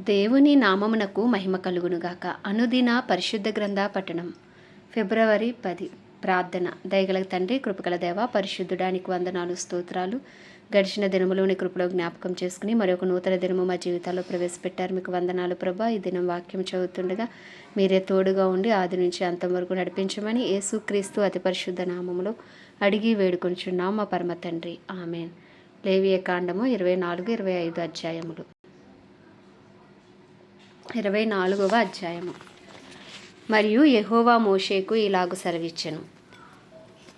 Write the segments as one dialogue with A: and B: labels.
A: దేవుని నామమునకు మహిమ కలుగునుగాక అనుదిన పరిశుద్ధ గ్రంథ పఠనం. ఫిబ్రవరి పది. ప్రార్థన. దయగల తండ్రి కృపగల దేవ పరిశుద్ధుడానికి వందనాలు స్తోత్రాలు. గడిచిన దినములోని కృపలో జ్ఞాపకం చేసుకుని మరొక నూతన దినము మా జీవితాల్లో ప్రవేశపెట్టారు. మీకు వందనాలు ప్రభా. ఈ దినం వాక్యం చదువుతుండగా మీరే తోడుగా ఉండి ఆది నుంచి అంతం వరకు నడిపించమని యేసుక్రీస్తు అతి పరిశుద్ధ నామములో అడిగి వేడుకొంచున్నాం మా పరమ తండ్రి. ఆమెన్. లేవియ కాండము ఇరవై నాలుగు ఇరవై ఐదు అధ్యాయములు. ఇరవై నాలుగవ అధ్యాయము. మరియు యహోవా మోషేకు ఇలాగు సెలవిచ్చెను.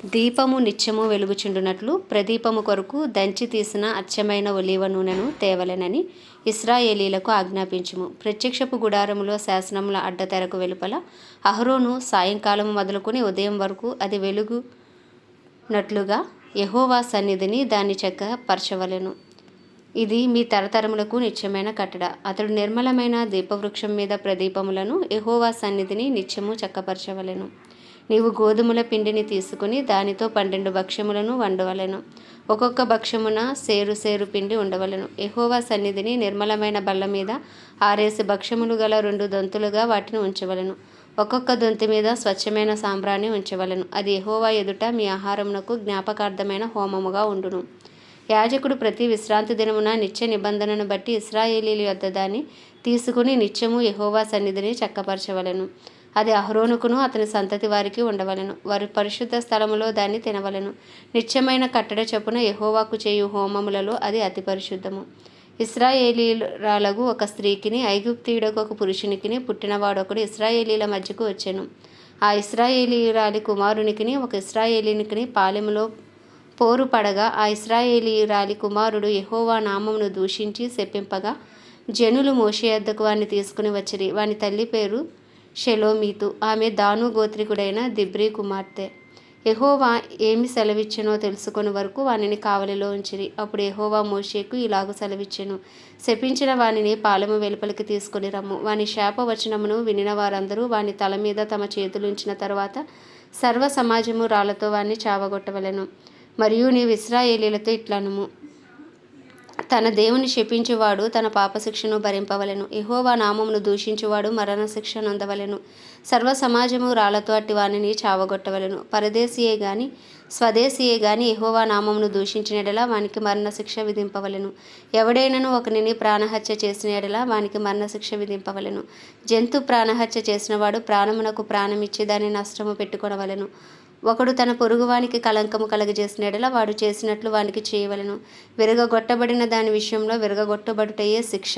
A: దీపము నిత్యము వెలుగుచుండునట్లు ప్రదీపము కొరకు దంచి తీసిన అచ్చమైన ఒలివ నూనెను తేవలెనని ఇస్రాయేలీలకు ఆజ్ఞాపించుము. ప్రత్యక్షపు గుడారములో శాసనముల అడ్డతెరకు వెలుపల అహరోను సాయంకాలం మొదలుకొని ఉదయం వరకు అది వెలుగునట్లుగా యహోవా సన్నిధిని దాని చెక్క పరచవలెను ఇది మీ తరతరములకు నిత్యమైన కట్టడ. అతడు నిర్మలమైన దీపవృక్షం మీద ప్రదీపములను ఎహోవా సన్నిధిని నిత్యము చక్కపరచవలెను. నీవు గోధుమల పిండిని తీసుకుని దానితో పన్నెండు భక్ష్యములను వండవలెను. ఒక్కొక్క భక్ష్యమున సేరు సేరు పిండి ఉండవలెను. ఎహోవా సన్నిధిని నిర్మలమైన బల్ల మీద ఆరేసి భక్ష్యములు గల రెండు దొంతులుగా వాటిని ఉంచవలెను. ఒక్కొక్క దొంతి మీద స్వచ్ఛమైన సాంబ్రాన్ని ఉంచవలెను. అది ఎహోవా ఎదుట మీ ఆహారమునకు జ్ఞాపకార్థమైన హోమముగా ఉండును. యాజకుడు ప్రతి విశ్రాంతి దినమున నిత్య నిబంధనను బట్టి ఇస్రాయేలీల యొద్ద దాన్ని తీసుకుని నిత్యము యహోవా సన్నిధిని చక్కపరచవలెను. అది అహరోనుకును అతని సంతతి వారికి ఉండవలెను. వారు పరిశుద్ధ స్థలములో దాన్ని తినవలెను. నిత్యమైన కట్టడ చొప్పున యహోవాకు చేయు హోమములలో అది అతి పరిశుద్ధము. ఇస్రాయేలీరాలకు ఒక స్త్రీకిని ఐగుప్తీయుడకు ఒక పురుషునికిని పుట్టినవాడొకడు ఇస్రాయేలీల మధ్యకు వచ్చెను. ఆ ఇస్రాయేలీరాలి కుమారునికిని ఒక ఇస్రాయేలీనికిని పాలెములో పోరు పడగా ఆ ఇస్రాయేలీరాలి కుమారుడు యహోవా నామమును దూషించి శపింపగా జనులు మోషే వద్దకు వాని తీసుకుని వచ్చిరి. వాని తల్లి పేరు షెలోమీతు. ఆమె దాను గోత్రికుడైన దిబ్రీ కుమార్తె. ఎహోవా ఏమి సెలవిచ్చినో తెలుసుకొని వరకు వానిని కావలిలో ఉంచిరి. అప్పుడు ఎహోవా మోషేకు ఇలాగు సెలవిచ్చెను. శపించిన వానిని పాలెము వెలుపలికి తీసుకుని రమ్ము. వాని శాపవచనమును వినిన వారందరూ వాని తల మీద తమ చేతులుంచిన తర్వాత సర్వ సమాజము రాళ్ళతో వాన్ని చావగొట్టవలెను. మరియు నీవు ఇస్రాయేలీలతో ఇట్లనుము. తన దేవుని శపించువాడు తన పాపశిక్షను భరింపవలెను. ఎహోవా నామమును దూషించువాడు మరణశిక్ష నొందవలను. నొందవలెను సర్వ సమాజము రాళ్ళతో అట్టి వానిని చావగొట్టవలెను. పరదేశీయే గాని స్వదేశీయే గాని ఎహోవా నామమును దూషించిన ఎడల వానికి మరణశిక్ష విధింపవలను. విధింపవలెను ఎవడైనను ఒకనిని ప్రాణహత్య చేసిన ఎడల వానికి మరణశిక్ష విధింపవలను విధింపవలెను. జంతు ప్రాణహత్య చేసినవాడు ప్రాణమునకు ప్రాణమిచ్చి దాని నష్టము పెట్టుకొనవలను. ఒకడు తన పొరుగువానికి కలంకము కలగజేసిన ఎడల వాడు చేసినట్లు వానికి చేయవలెను. విరగగొట్టబడిన దాని విషయంలో విరగగొట్టబడుటయే శిక్ష.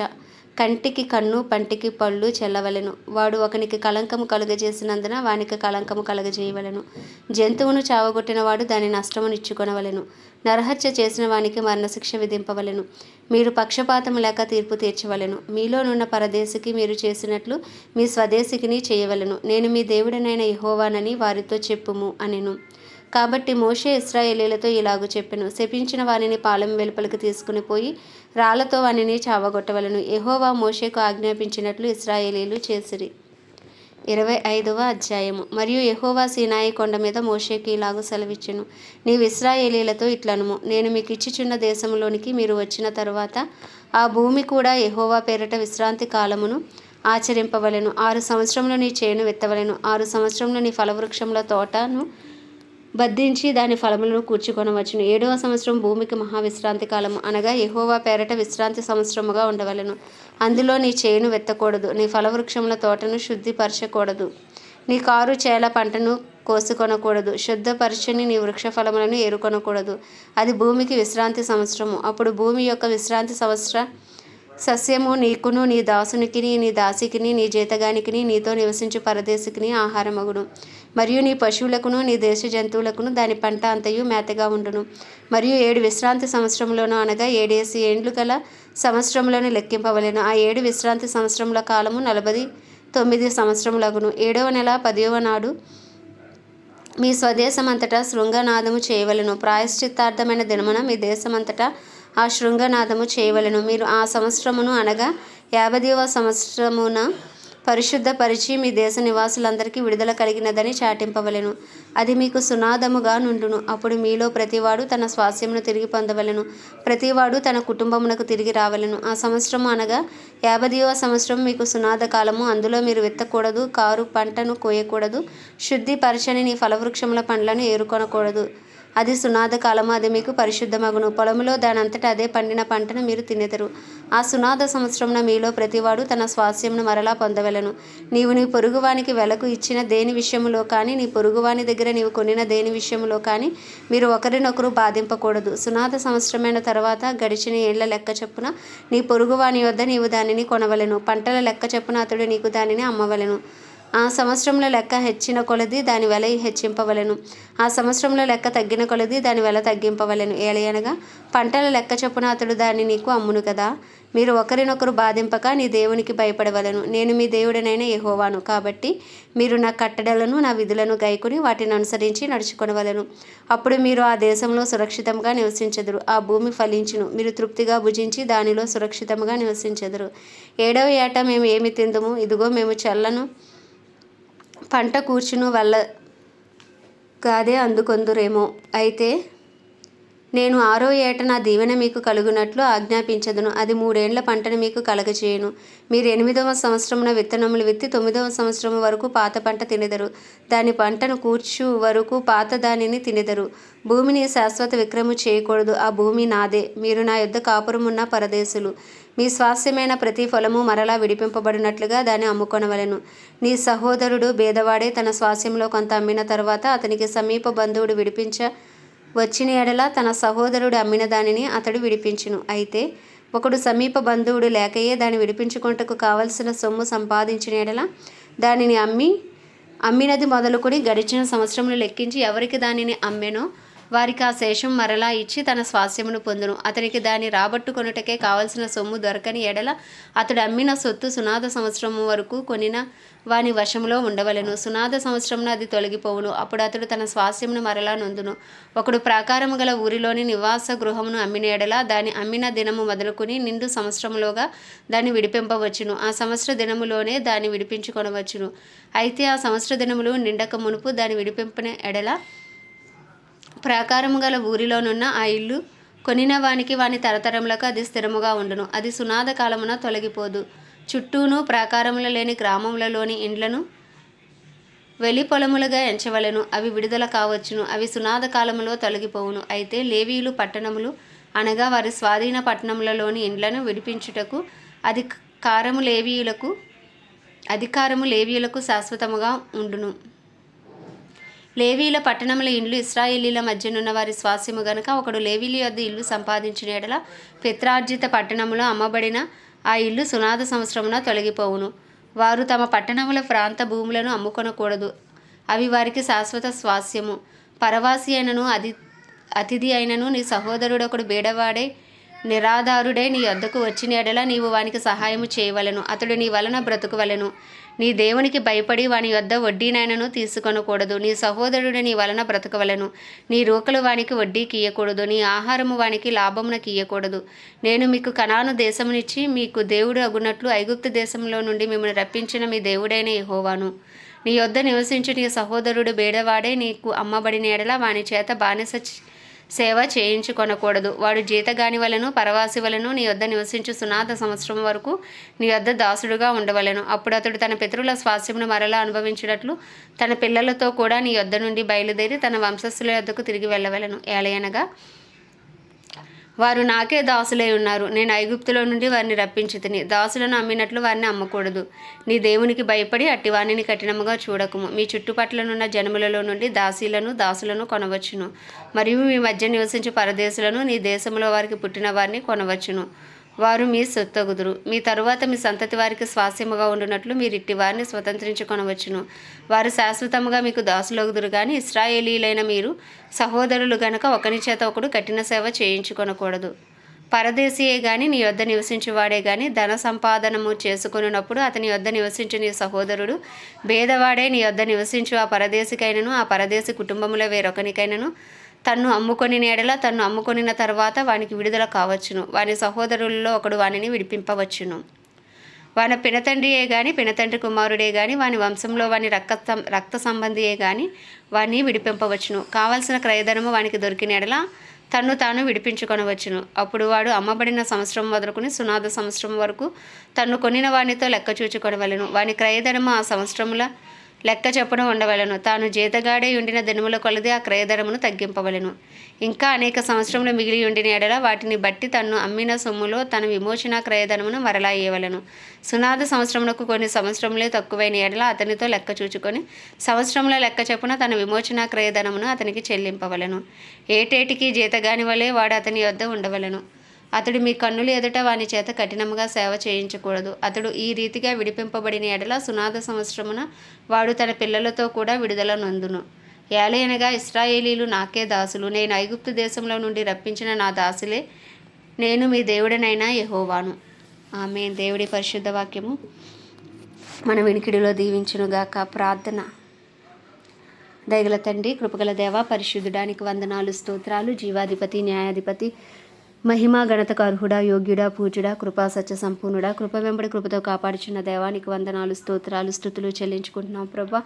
A: కంటికి కన్ను పంటికి పళ్ళు చెల్లవలెను. వాడు ఒకనికి కలంకము కలుగజేసినందున వానికి కలంకము కలుగజేయవలెను. జంతువును చావగొట్టిన వాడు దాని నష్టమునిచ్చుకొనవలెను నరహత్య చేసిన వానికి మరణశిక్ష విధింపవలెను. మీరు పక్షపాతం లేక తీర్పు తీర్చవలెను. మీలోనున్న పరదేశికి మీరు చేసినట్లు మీ స్వదేశికిని చేయవలెను. నేను మీ దేవుడనైన యహోవానని వారితో చెప్పుము అనెను. కాబట్టి మోషే ఇస్రాయేలీలతో ఇలాగు చెప్పెను. శపించిన వానిని పాలెం వెలుపలికి తీసుకుని పోయి రాళ్ళతో వానిని చావగొట్టవలను. ఎహోవా మోషేకు ఆజ్ఞాపించినట్లు ఇస్రాయేలీలు చేసిరి. ఇరవై ఐదవ అధ్యాయము. మరియు ఎహోవా సీనాయి కొండ మీద మోషేకి ఇలాగు సెలవిచ్చెను. నీవు ఇస్రాయేలీలతో ఇట్లనుము. నేను మీకు ఇచ్చిచున్న దేశంలోనికి మీరు వచ్చిన తరువాత ఆ భూమి కూడా ఎహోవా పేరట విశ్రాంతి కాలమును ఆచరింపవలెను. ఆరు సంవత్సరంలో నీ చేను విత్తవలెను. ఆరు సంవత్సరంలో నీ ఫలవృక్షముల తోటను బద్దించి దాని ఫలములను కూర్చుకొనవచ్చును. ఏడవ సంవత్సరం భూమికి మహావిశ్రాంతి కాలము అనగా ఎహోవా పేరట విశ్రాంతి సంవత్సరముగా ఉండవలెను. అందులో నీ చేను వెత్తకూడదు నీ ఫలవృక్షముల తోటను శుద్ధిపరచకూడదు నీ కారు చేల పంటను కోసుకొనకూడదు శుద్ధపరచని నీ వృక్ష ఫలములను ఏరుకొనకూడదు. అది భూమికి విశ్రాంతి సంవత్సరము. అప్పుడు భూమి యొక్క విశ్రాంతి సంవత్సర సస్యము నీకును నీ దాసునికిని నీ దాసికిని నీ జీతగానికిని నీతో నివసించు పరదేశికిని ఆహారమగును. మరియు నీ పశువులకును నీ దేశ జంతువులకును దాని పంట అంతయు మేతగా ఉండును. మరియు ఏడు విశ్రాంతి సంవత్సరంలోను అనగా ఏడేసి ఏండ్లు గల సంవత్సరంలోను లెక్కింపవలెను. ఆ ఏడు విశ్రాంతి సంవత్సరముల కాలము నలభై తొమ్మిది సంవత్సరములగును. ఏడవ నెల పదవ నాడు మీ స్వదేశమంతటా శృంగనాదము చేయవలెను. ప్రాయశ్చిత్తార్థమైన దినమున మీ దేశమంతటా ఆ శృంగనాదము చేయవలెను. మీరు ఆ సంవత్సరమును అనగా యాభైవ సంవత్సరమున పరిశుద్ధపరిచి మీ దేశ నివాసులందరికీ విడుదల కలిగినదని చాటింపవలెను. అది మీకు సునాదముగా నుండును. అప్పుడు మీలో ప్రతివాడు తన స్వాస్యమును తిరిగి పొందవలెను. ప్రతివాడు తన కుటుంబమునకు తిరిగి రావలెను. ఆ సంవత్సరం అనగా యాభదివ సంవత్సరం మీకు సునాద కాలము. అందులో మీరు విత్తకూడదు కారు పంటను కోయకూడదు శుద్ధి పరచని నీ ఫలవృక్షముల పండ్లను ఏరుకొనకూడదు. అది సునాద కాలము అది మీకు పరిశుద్ధమగును. పొలములో దానంతట అదే పండిన పంటను మీరు తినెదరు. ఆ సునాద సంవత్సరమున మీలో ప్రతివాడు తన స్వాస్యమును మరలా పొందవలను. నీవు నీ పొరుగువానికి వెలకు ఇచ్చిన దేని విషయములో కానీ నీ పొరుగువాని దగ్గర నీవు కొనిన దేని విషయములో కానీ మీరు ఒకరినొకరు బాధింపకూడదు. సునాద సంవత్సరమైన తర్వాత గడిచిన ఏళ్ళ లెక్క చెప్పున నీ పొరుగువాని వద్ద నీవు దానిని కొనవలెను. పంటల లెక్క చెప్పున అతడు నీకు దానిని అమ్మవలెను. ఆ సంవత్సరంలో లెక్క హెచ్చిన కొలది దాని వెల హెచ్చింపవలెను. ఆ సంవత్సరంలో లెక్క తగ్గిన కొలది దాని వెల తగ్గింపవలెను. ఏలయనగా పంటల లెక్క చొప్పున అతడు దాన్ని నీకు అమ్మును కదా? మీరు ఒకరినొకరు బాధింపక నీ దేవునికి భయపడవలను. నేను మీ దేవుడనైన ఏహోవాను కాబట్టి మీరు నా కట్టడలను నా విధులను గైకుని వాటిని అనుసరించి నడుచుకొనవలెను. అప్పుడు మీరు ఆ దేశంలో సురక్షితంగా నివసించెదరు. ఆ భూమి ఫలించును. మీరు తృప్తిగా భుజించి దానిలో సురక్షితంగా నివసించెదరు. ఏడవ ఏట మేము ఏమి తిందుము? ఇదిగో మేము చల్లను పంట కూర్చును వల్ల కాదే అందుకొందురేమో. అయితే నేను ఆరో ఏట నా దీవెన మీకు కలుగునట్లు ఆజ్ఞాపించదును. అది మూడేండ్ల పంటను మీకు కలగచేయను మీరు ఎనిమిదవ సంవత్సరమున విత్తనములు విత్తి తొమ్మిదవ సంవత్సరం వరకు పాత పంట తినెదరు. దాని పంటను కూర్చు వరకు పాత దానిని తినెదరు. భూమిని శాశ్వత విక్రము చేయకూడదు. ఆ భూమి నాదే. మీరు నా యొద్ద కాపురమున్న పరదేశులు. మీ స్వాస్యమైన ప్రతి ఫలము మరలా విడిపింపబడినట్లుగా దాన్ని అమ్ముకొనవలెను. నీ సహోదరుడు భేదవాడే తన స్వాస్యంలో కొంత అమ్మిన తర్వాత అతనికి సమీప బంధువుడు విడిపించ వచ్చిన ఎడల తన సహోదరుడు అమ్మిన దానిని అతడు విడిపించును. అయితే ఒకడు సమీప బంధువుడు లేకయే దాన్ని విడిపించుకుంటకు కావలసిన సొమ్ము సంపాదించిన ఎడల దానిని అమ్మి అమ్మినది మొదలుకొని గడిచిన సంవత్సరములు లెక్కించి ఎవరికి దానిని అమ్మెనో వారికి ఆ శేషం మరలా ఇచ్చి తన స్వాస్యమును పొందును. అతనికి దాన్ని రాబట్టుకొనుటకే కావలసిన సొమ్ము దొరకని ఎడల అతడు అమ్మిన సొత్తు సునాద సంవత్సరము వరకు కొనిన వాని వశములో ఉండవలెను. సునాద సంవత్సరమున అది తొలగిపోవును. అప్పుడు అతడు తన స్వాస్యమును మరలా నొందును. ఒకడు ప్రాకారము గల ఊరిలోని నివాస గృహమును అమ్మిన ఎడల దాని అమ్మిన దినము మొదలుకొని నిండు సంవత్సరములోగా దాన్ని విడిపింపవచ్చును. ఆ సంవత్సర దినములోనే దాన్ని విడిపించుకొనవచ్చును. అయితే ఆ సంవత్సర దినములు నిండక మునుపు దాన్ని విడిపింపిన ఎడల ప్రాకారము గల ఊరిలోనున్న ఆ ఇల్లు కొనిన వానికి వాని తరతరములకు అది స్థిరముగా ఉండును. అది సునాద కాలమున తొలగిపోదు. చుట్టూను ప్రాకారముల లేని గ్రామములలోని ఇండ్లను వెలి పొలములుగా ఎంచవలెను. అవి విడుదల కావచ్చును. అవి సునాద కాలములో తొలగిపోవును. అయితే లేవీయులు పట్టణములు అనగా వారి స్వాధీన పట్టణములలోని ఇండ్లను విడిపించుటకు అది కారము లేవీయులకు అధికారము లేవీయులకు శాశ్వతముగా ఉండును. లేవీల పట్టణముల ఇండ్లు ఇస్రాయేలీల మధ్యనున్న వారి స్వాస్యము గనుక ఒకడు లేవీల యొద్ద ఇల్లు సంపాదించిన ఎడల పిత్రార్జిత పట్టణములో అమ్మబడిన ఆ ఇల్లు సునాద సంవత్సరమున తొలగిపోవును. వారు తమ పట్టణముల ప్రాంత భూములను అమ్ముకొనకూడదు. అవి వారికి శాశ్వత స్వాస్యము. పరవాసి అయినను అది అతిథి అయినను నీ సహోదరుడొకడు బీడవాడే నిరాధారుడే నీ వద్దకు వచ్చిన ఎడల నీవు వానికి సహాయము చేయవలెను. అతడు నీ వలన బ్రతుకువలెను. నీ దేవునికి భయపడి వాని వద్ద వడ్డీనైనను తీసుకొనకూడదు. నీ సహోదరుడు నీ వలన బ్రతకవలను. నీ రూకలు వానికి వడ్డీకి ఇయ్యకూడదు నీ ఆహారము వానికి లాభమునకి ఇయ్యకూడదు నేను మీకు కణాను దేశమునిచ్చి మీకు దేవుడు అగునట్లు ఐగుప్తు దేశంలో నుండి మిమ్మల్ని రప్పించిన మీ దేవుడైన యెహోవాను. నీ యొద్ద నివసించు నీ సహోదరుడు బేడవాడే నీకు అమ్మబడిన ఎడల వాని చేత బానిస సేవ చేయించుకొనకూడదు. వాడు జీతగాని వలను పరవాసి వలను నీ వద్ద నివసించు సునాద సంవత్సరం వరకు నీ వద్ద దాసుడుగా ఉండవలెను. అప్పుడు అతడు తన పితరుల స్వాస్యమును మరలా అనుభవించినట్లు తన పిల్లలతో కూడా నీ వద్ద నుండి బయలుదేరి తన వంశస్థుల యొద్దకు తిరిగి వెళ్ళవలెను. ఏలయనగా వారు నాకే దాసులై ఉన్నారు. నేను ఐగుప్తులో నుండి వారిని రప్పించి తిని దాసులను అమ్మినట్లు వారిని అమ్మకూడదు. నీ దేవునికి భయపడి అట్టి వాణిని కఠినముగా చూడకుము. మీ చుట్టుపట్లనున్న జనములలో నుండి దాసీలను దాసులను కొనవచ్చును. మరియు మీ మధ్య నివసించే పరదేశులను నీ దేశంలో వారికి పుట్టిన వారిని కొనవచ్చును. వారు మీ సొత్తగుదురు. మీ తరువాత మీ సంతతి వారికి స్వాస్యముగా ఉండునట్లు మీరు ఇట్టి వారిని స్వతంత్రించుకొనవచ్చును. వారు శాశ్వతముగా మీకు దాసులగుదురు కానీ ఇస్రాయేలీలైన మీరు సహోదరులు గనక ఒకని చేత ఒకడు కఠిన సేవ చేయించుకొనకూడదు. పరదేశీయే గాని నీ వద్ద నివసించువాడే గాని ధన సంపాదనము చేసుకున్నప్పుడు అతని వద్ద నివసించు నీ సహోదరుడు. భేదవాడే నీ వద్ద నివసించు ఆ పరదేశికైనను ఆ పరదేశి కుటుంబముల వేరొకనికైనను. తన్ను అమ్ముకొని నేడల తన్ను అమ్ముకొనిన తర్వాత వానికి విడుదల కావచ్చును. వాని సహోదరుల్లో ఒకడు వానిని విడిపింపవచ్చును. వాని పినతండ్రియే గాని పినతండ్రి కుమారుడే గాని వాని వంశంలో వాని రక్త రక్త సంబంధియే కానీ వాని విడిపింపవచ్చును. కావలసిన క్రయధనము వానికి దొరికిన ఎడల తన్ను తాను విడిపించుకొనవచ్చును. అప్పుడు వాడు అమ్మబడిన సంవత్సరం మొదలుకొని సునాద సంవత్సరం వరకు తన్ను కొనిన వానితో లెక్క చూచుకొనవలను వాని క్రయధనము ఆ సంవత్సరముల లెక్క చెప్పడం ఉండవలను. తాను జీతగాడే ఉండిన దినముల కొలది ఆ క్రయధరమును తగ్గింపవలెను. ఇంకా అనేక సంవత్సరములు మిగిలి ఉండిన ఎడల వాటిని బట్టి తన్ను అమ్మిన సొమ్ములో తన విమోచన క్రయధనమును మరలా ఇయ్యవలెను. సునాద సంవత్సరమునకు కొన్ని సంవత్సరములే తక్కువైన ఎడల అతనితో లెక్క చూచుకొని సంవత్సరముల లెక్క చెప్పున తన విమోచన క్రయధనమును అతనికి చెల్లింపవలెను. ఏటేటికి జీతగాని వలె వాడు అతని వద్ద ఉండవలెను. అతడు మీ కన్నులు ఎదుట వాని చేత కఠినముగా సేవ చేయించకూడదు. అతడు ఈ రీతిగా విడిపింపబడిన ఎడల సునాద సంవత్సరమున వాడు తన పిల్లలతో కూడా విడుదల నందును. ఏలైనగా ఇస్రాయేలీలు నాకే దాసులు. నేను ఐగుప్తు దేశంలో నుండి రప్పించిన నా దాసులే నేను మీ దేవుడనైనా యహోవాను. ఆమె దేవుడి పరిశుద్ధ వాక్యము మన వినికిడిలో దీవించునుగాక ప్రార్థన. దయగల తండ్రి కృపగల దేవ పరిశుద్ధుడానికి వందనాలు స్తోత్రాలు జీవాధిపతి న్యాయాధిపతి మహిమా గణతకు అర్హుడా యోగ్యుడా పూజుడా కృపా సత్య సంపూర్ణుడా కృప వెంబడి కృపతో కాపాడుచున్న దేవానికి వందనాలు స్తోత్రాలు స్థుతులు చెల్లించుకుంటున్నాం ప్రభా.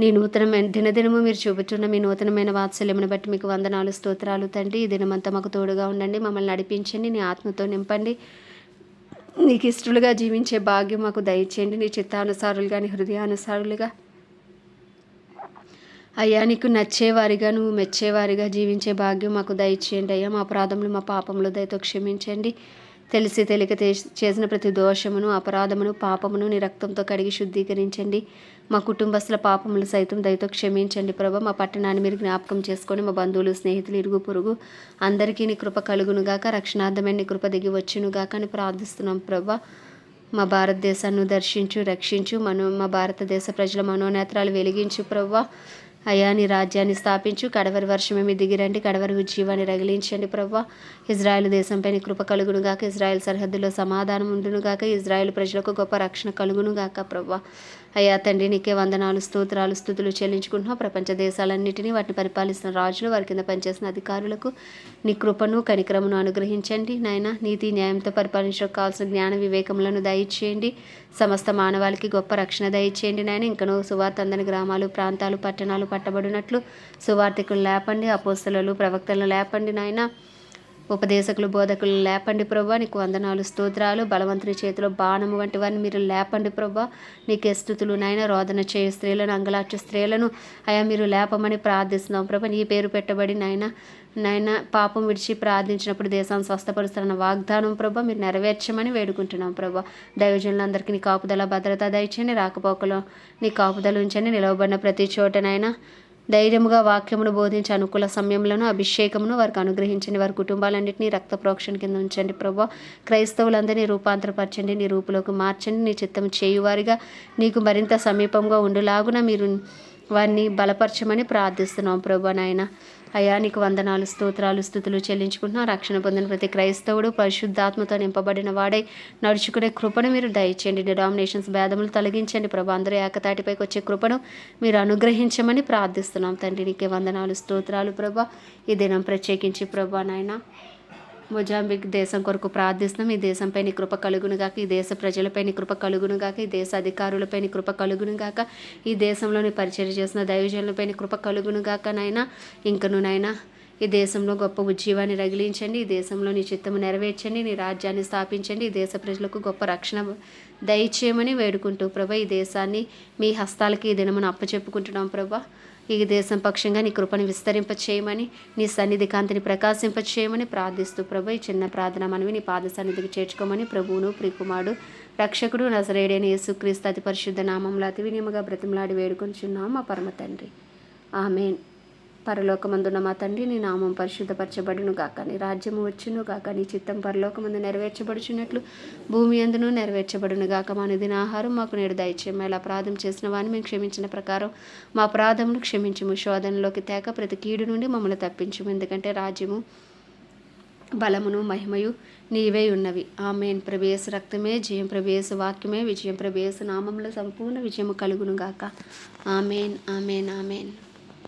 A: నీ నూతనమైన దినదినము మీరు చూపుతున్న మీ నూతనమైన వాత్సల్యమును బట్టి మీకు వందనాలు స్తోత్రాలు తండ్రి. ఈ దినమంతా మాకు తోడుగా ఉండండి మమ్మల్ని నడిపించండి నీ ఆత్మతో నింపండి. నీకు ఇష్టలుగా జీవించే భాగ్యం మాకు దయచేయండి నీ చిత్తానుసారులుగా నీ హృదయానుసారులుగా. అయ్యా నీకు నచ్చేవారిగా నువ్వు మెచ్చేవారిగా జీవించే భాగ్యం మాకు దయచేయండి. అయ్యా మా అపరాధములు మా పాపములు దయతో క్షమించండి. తెలిసి తెలియక చేసిన ప్రతి దోషమును అపరాధమును పాపమును నీ రక్తంతో కడిగి శుద్ధీకరించండి. మా కుటుంబస్తుల పాపములు సైతం దయతో క్షమించండి ప్రభ. మా పట్టణాన్ని మీరు జ్ఞాపకం చేసుకొని మా బంధువులు స్నేహితులు ఇరుగు పొరుగు అందరికీ నీ కృప కలుగునుగాక రక్షణార్థమైన నీ కృప దిగి వచ్చునుగాక అని ప్రార్థిస్తున్నాం ప్రభా. మా భారతదేశాన్ని దర్శించు రక్షించు మనం మా భారతదేశ ప్రజల మనోనేత్రాలు వెలిగించు ప్రవ్వా అయ్యా నీ రాజ్యాన్ని స్థాపించు కడవరి వర్షమేమి దిగిరండి కడవరి ఉజ్జీవాన్ని రగిలించండి ప్రవ్వా. ఇజ్రాయెల్ దేశంపై నీ కృప కలుగును గాక ఇజ్రాయెల్ సరిహద్దులో సమాధానం ఉండును గాక ఇజ్రాయెల్ ప్రజలకు గొప్ప రక్షణ కలుగును గాక ప్రభావ అయ్యా తండ్రి నీకే వందనాలు స్తోత్రాలు స్థుతులు చెల్లించుకుంటున్నాం. ప్రపంచ దేశాలన్నింటినీ వాటిని పరిపాలిస్తున్న రాజులు వారి కింద పనిచేసిన అధికారులకు నీ కృపను కనిక్రమను అనుగ్రహించండి. నాయన నీతి న్యాయంతో పరిపాలించడానికి కావాల్సిన జ్ఞాన వివేకములను దయచేయండి. సమస్త మానవాళికి గొప్ప రక్షణ దయచేయండి. నాయన ఇంకనూ సువార్త అందని గ్రామాలు ప్రాంతాలు పట్టణాలు పట్టబడినట్లు సువార్థికులు లేపండి అపోస్తలు ప్రవక్తలను లేపండి. నాయన ఉపదేశకులు బోధకులు లేపండి ప్రభా నీకు వందనాలు స్తోత్రాలు బలవంతుని చేతిలో బాణము వంటి వారిని మీరు లేపండి ప్రభా. నీకు స్థుతులు నాయన రోదన చేయ స్త్రీలను అంగలార్చు స్త్రీలను. అయా మీరు లేపమని ప్రార్థిస్తున్నాం ప్రభా. నీ పేరు పెట్టబడి నాయన నాయన పాపం విడిచి ప్రార్థించినప్పుడు దేశాన్ని స్వస్థపరుస్తున్న వాగ్దానం ప్రభా మీరు నెరవేర్చమని వేడుకుంటున్నాం ప్రభా. దైవజనులందరికీ నీ కాపుదల భద్రత దయచేయని రాకపోకలో నీ కాపుదల ఉంచండి. నిలవబడిన ప్రతి చోటనైనా ధైర్యముగా వాక్యమును బోధించి అనుకూల సమయంలోనూ అభిషేకమును వారికి అనుగ్రహించండి. వారి కుటుంబాలన్నింటినీ రక్త ప్రోక్షణ కింద ఉంచండి ప్రభా. క్రైస్తవులందరినీ రూపాంతరపరచండి నీ రూపులోకి మార్చండి నీ చిత్తం చేయువారిగా నీకు మరింత సమీపంగా ఉండులాగున మీరు వారిని బలపరచమని ప్రార్థిస్తున్నాం ప్రభా నాయన. అయా నీకు వందనాలు స్తోత్రాలు స్థుతులు చెల్లించుకుంటున్నాం. రక్షణ పొందిన ప్రతి క్రైస్తవుడు పరిశుద్ధాత్మతో నింపబడిన వాడై నడుచుకునే కృపను మీరు దయచేయండి. డినామినేషన్స్ భేదములు తొలగించండి. ప్రభా అందరూ ఏకతాటిపైకి వచ్చే కృపను మీరు అనుగ్రహించమని ప్రార్థిస్తున్నాం. తండ్రి నీకే వందనాలు స్తోత్రాలు ప్రభా. ఈ దినం ప్రత్యేకించి ప్రభా నాయన మొజాంబిక్ దేశం కొరకు ప్రార్థిస్తున్నాం. ఈ దేశంపై నీ కృప కలుగునుగాక ఈ దేశ ప్రజలపై నీ కృప కలుగునుగాక ఈ దేశ అధికారులపై నీ కృప కలుగునుగాక ఈ దేశంలోని పరిచయం చేసిన దైవజనులపై నీ కృప కలుగునుగాక నాయన. ఇంకను నాయన ఈ దేశంలో గొప్ప ఉజ్జీవాన్ని రగిలించండి. ఈ దేశంలో నీ చిత్తము నెరవేర్చండి. నీ రాజ్యాన్ని స్థాపించండి. ఈ దేశ ప్రజలకు గొప్ప రక్షణ దయచేయమని వేడుకుంటూ ప్రభా ఈ దేశాన్ని మీ హస్తాలకి ఈ దినమును అప్పచెప్పుకుంటున్నాం ప్రభా. ఈ దేశం పక్షంగా నీ కృపను విస్తరింప చేయమని నీ సన్నిధి కాంతిని ప్రకాశింప చేయమని ప్రార్థిస్తూ ప్రభు ఈ చిన్న ప్రార్థన మనవి నీ పాద సన్నిధికి చేర్చుకోమని ప్రభువును ప్రికుమారుడు రక్షకుడు నజరేడైన యేసుక్రీస్తు అతి పరిశుద్ధ నామంలో అతి వినియముగా బ్రతిమలాడి చిన్నాము మా పరమ తండ్రి. ఆమెన్. పరలోకమందున్న మా తండ్రి నీ నామం పరిశుద్ధపరచబడును గాక నీ రాజ్యము వచ్చును గాక నీ చిత్తం పరలోకమందు నెరవేర్చబడుచున్నట్లు భూమి అందును నెరవేర్చబడును గాక మా నిధిన ఆహారం మాకు నేడు దయచేయము ఇలా అపరాధం చేసిన వారిని మేము క్షమించిన ప్రకారం మా అపరాధమును క్షమించము. శోధనలోకి తేక ప్రతి కీడు నుండి మమ్మల్ని తప్పించము. ఎందుకంటే రాజ్యము బలమును మహిమయు నీవే ఉన్నవి. ఆమెన్. ప్రవేశ రక్తమే జయం ప్రవేశ వాక్యమే విజయం ప్రవేశ నామంలో సంపూర్ణ విజయము కలుగును గాక ఆమెన్ ఆమెన్ ఆమెన్.